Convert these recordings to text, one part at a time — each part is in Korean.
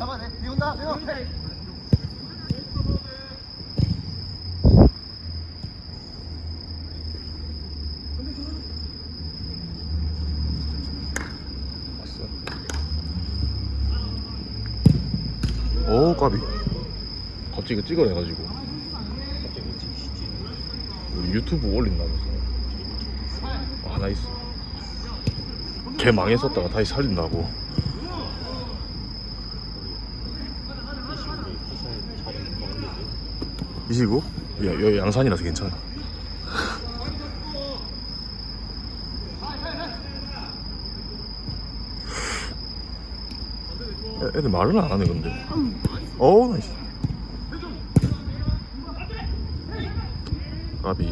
잡아내. 비온다. 비온. 왔어. 오 까비. 갑자기 이거. 우리 유튜브 올린다면서. 아 나이스. 걔 망했었다가 다시 살린다고. 이시고? 야, 여기 양산이라서 괜찮아. 애- 애들 말은 안 하네 근데 어우 나이스. 까비.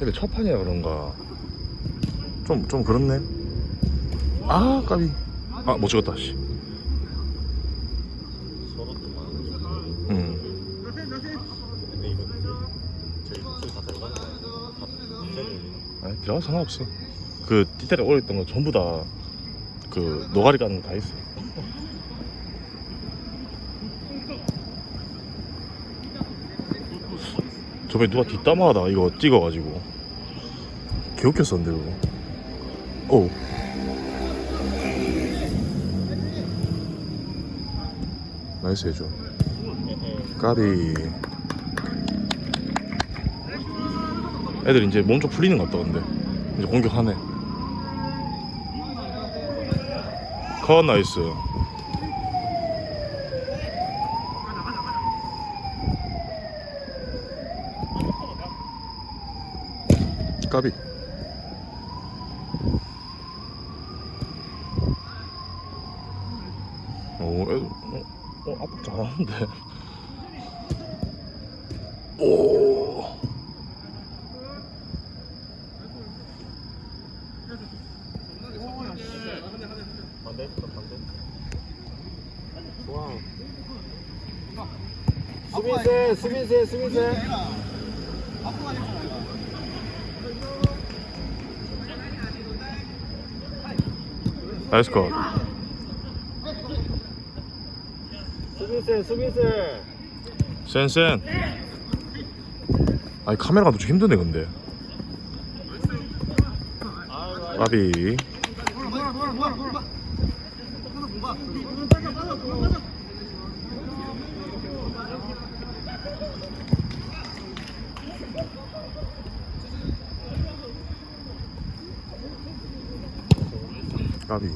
애들 첫 판이라 그런가. 좀 좀 그렇네. 아 까비. 아 못 찍었다 씨. 음. 아니 들어가 상관없어. 그 디테일 올렸던 거 전부 다 그 노가리 까는 거 다 있어 저번에 누가 뒷담화하다 이거 찍어가지고. 개웃겼었는데 그거. 오. 나이스 해줘. 까비. 애들 이제 몸 좀 풀리는 것 같다 근데. 이제 공격하네 컷 나이스 까비 오, 애들, 어, 어, 아빠 잘하는데. 오. 반대? 반대? 좋아. 수빈세, 수빈세. 나이스 컷. 수빈세, 수빈세. 센센. 아니 카메라가 좀 힘드네 근데. 까비. 까비.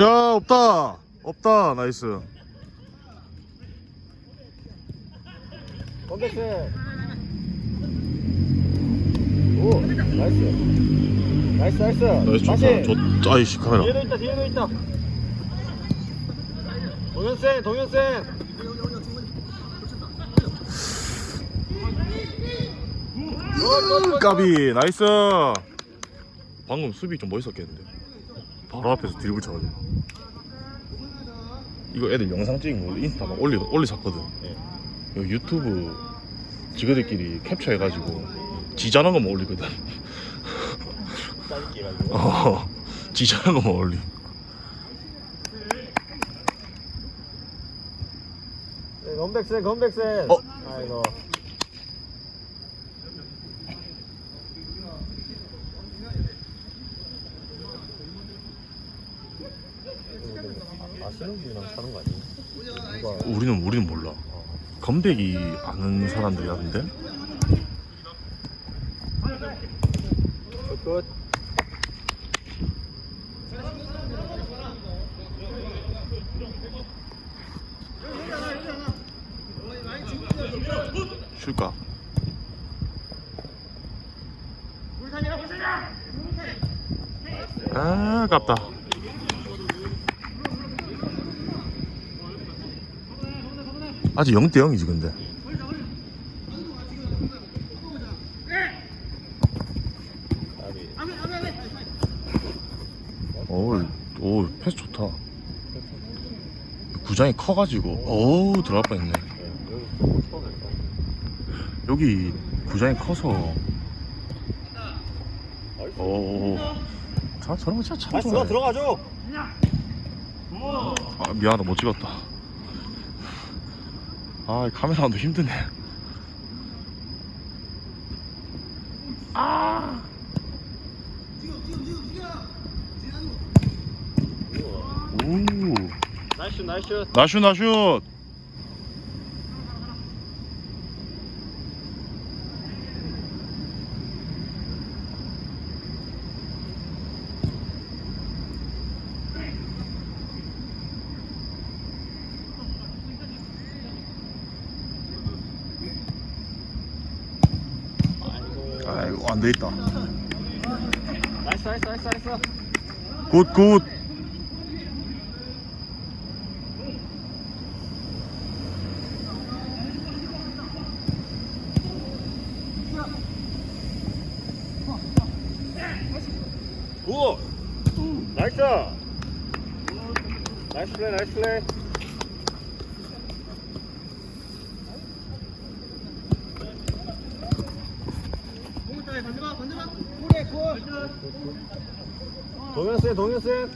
야 없다 없다 나이스 건백세. 오, 나이스. 나이스, 나이스. 나이스 좋다. 좋 아이씨 카메라 뒤에도 있다, 뒤에도 있다. 동현쌤, 동현쌤. 까비 나이스 방금 수비 좀 멋있었겠는데 바로 앞에서 드리블 쳐가지고 이거 애들 영상 찍은 거 인스타 막 올리 올리셨거든 네. 여기 유튜브 지그들끼리 캡처해가지고 지 잘한 것만 올리거든 짜증기 가지고. 어 지 잘한 것만 올리 건백세, 건백세. 어? 아이고. 아시는 분이랑 하는 거? 누가 우리는 우리는 몰라. 건백이 아는 사람들이 하던데. 쉴까? 아, 아깝다. 아직 0대 0이지 근데. 오, 오 패스 좋다. 구장이 커가지고, 오 들어갈 뻔했네. 네, 여기 구장이 커서. 오, 자 저런 거 진짜 참 나이스 좋아해. 들어가죠. 아, 미안하다 못 찍었다. 아 카메라도 힘드네. 아. 오. 나이스 나이스. 나슛 나슛. 안 되겠다. 나이스 나이스 나이스 나이스. 굿 굿. 굿. 나이스. 나이스 플레이 나이스 플레이. 동현쌤 동현쌤.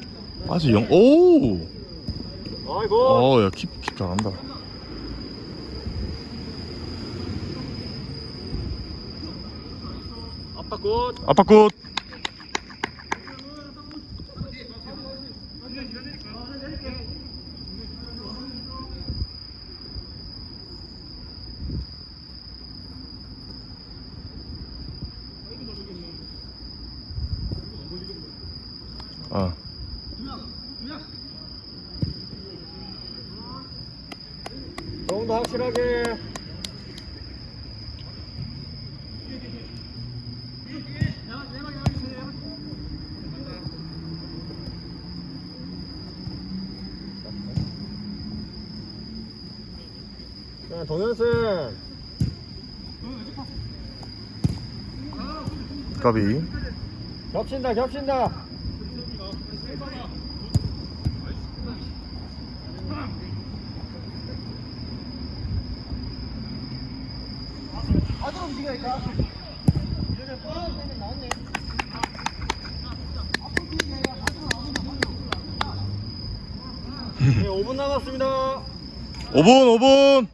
아직 영. 오. 아이고. 어, 야, 킵, 킵 잘한다. 아빠 굿. 아빠 굿. 어. 조금 더 확실하게. 자, 동현쌤. 까비. 겹친다, 겹친다. 아들 움직여니까. 네, 5분 남았습니다. 5분, 5분.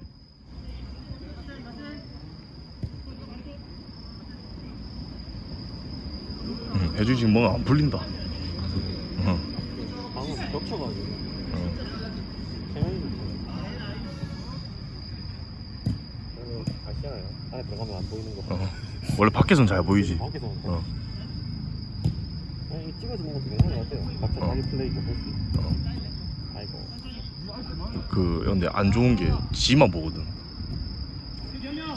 음, 해주 지금 뭔가 안 풀린다. 어, 겹쳐가지고. 어. 아시잖아요. 안에 들어가면 안 보이는 거. 어. 원래 밖에선 잘 보이지. 밖에서 어. 아니, 찍어주는 것도 괜찮은 것 같아요. 각자 어. 자기 플레이가 볼수 있고. 어. 아이고. 그 근데 안 좋은 게 지만 보거든.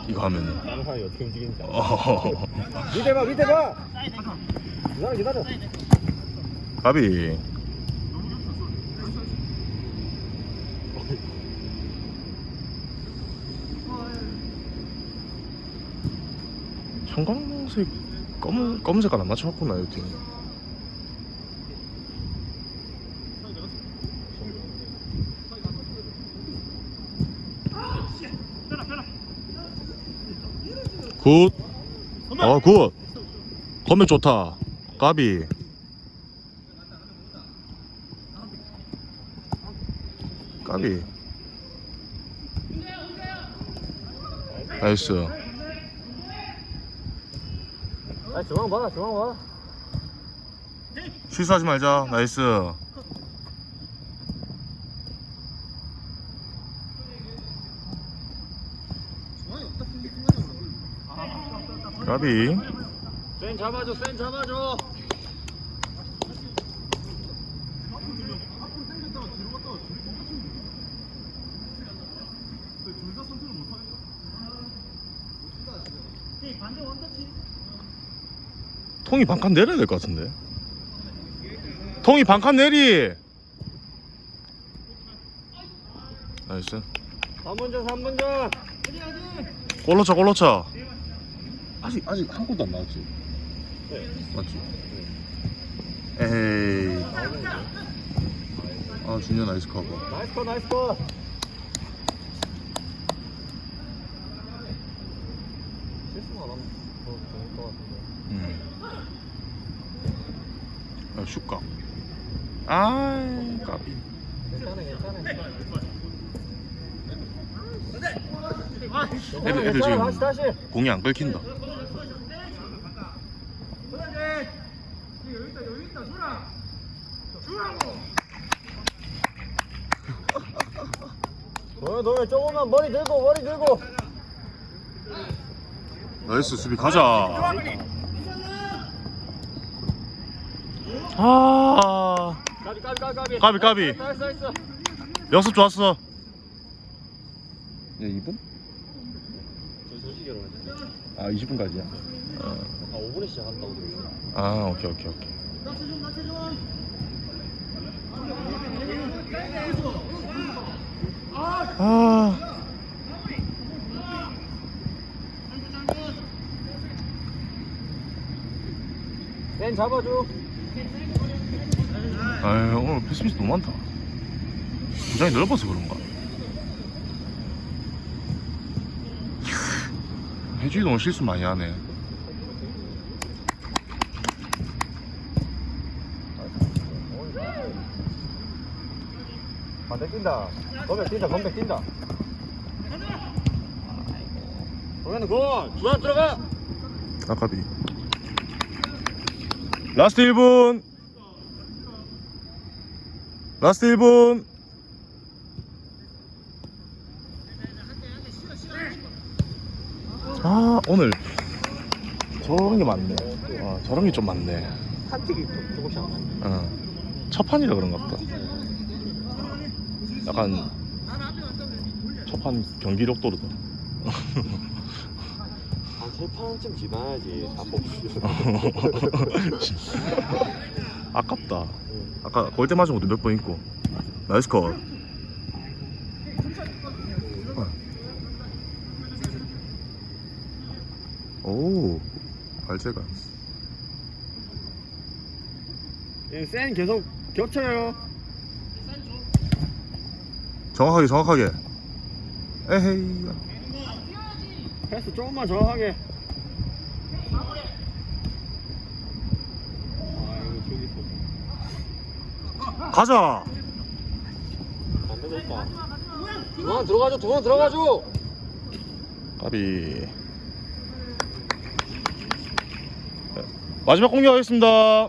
이거 하면은. 다른 사람이 어떻게 움직이는지 알아. 어. 밑에 봐, 밑에 봐! 기다려, 기다려. 까비. 형광색 검은 검은 색깔 안 맞춰왔구나 여기. 굿. 어 굿. 건맥 좋다. 까비. 까비. 나이스. 아 저만 봐, 저만 봐. 실수하지 말자. 나이스. 까비. 센 잡아줘, 센 잡아줘. 통이 반칸 내려야 될 것 같은데. 통이 반칸 내리. 나이스. 3분 전 3분 전. 골로 차 골로 차 아직 아직 한 골도 안 나왔지? 맞지? 에이. 아 준현 나이스 커버 나이스 컷 나이스 컷 실수가 안 하면 더 좋을 것 같은데 음. 아 슛각 아이 까비. 애들 애들 지금 공이 안 끊긴다. 너네 너네 조금만 머리 들고 머리 들고. 나이스 수비 가자 아. 까비 까비 까비. 까비 까비. 나이스 나이스 연습 좋았어. 예 2분? 저 했는데 아 20분까지야. 아 5분에 시작한다고 들었어. 아 오케이 오케이 오케이. 아. 센 잡아줘 아유 오늘 패스미스 너무 많다. 구장이 넓어서 그런가? 해주이도 오늘 실수 많이 하네. 반대 뛴다. 건배 뛴다 건배 뛴다. 동현은 굿! 주한 들어가! 아까비. 라스트 1분 라스트 1분. 아 오늘 저런 게 많네. 아, 저런 게 좀 많네. 한 틱이 조- 조금씩 안 나네. 어. 첫 판이라 그런가 보다. 약간 첫 판 경기력 도르다 한세 판쯤 지나야지. 다 뽑히지 아깝다. 아까 골대 맞은 것도 몇 번 있고. 나이스 컷. 오 발재가. 예, 센 계속 겹쳐요. 정확하게 정확하게. 에헤이. 패스 조금만 정확하게 아 이거 저기 가자. 두번 들어가줘 두번 들어가줘. 까비. 마지막 공격하겠습니다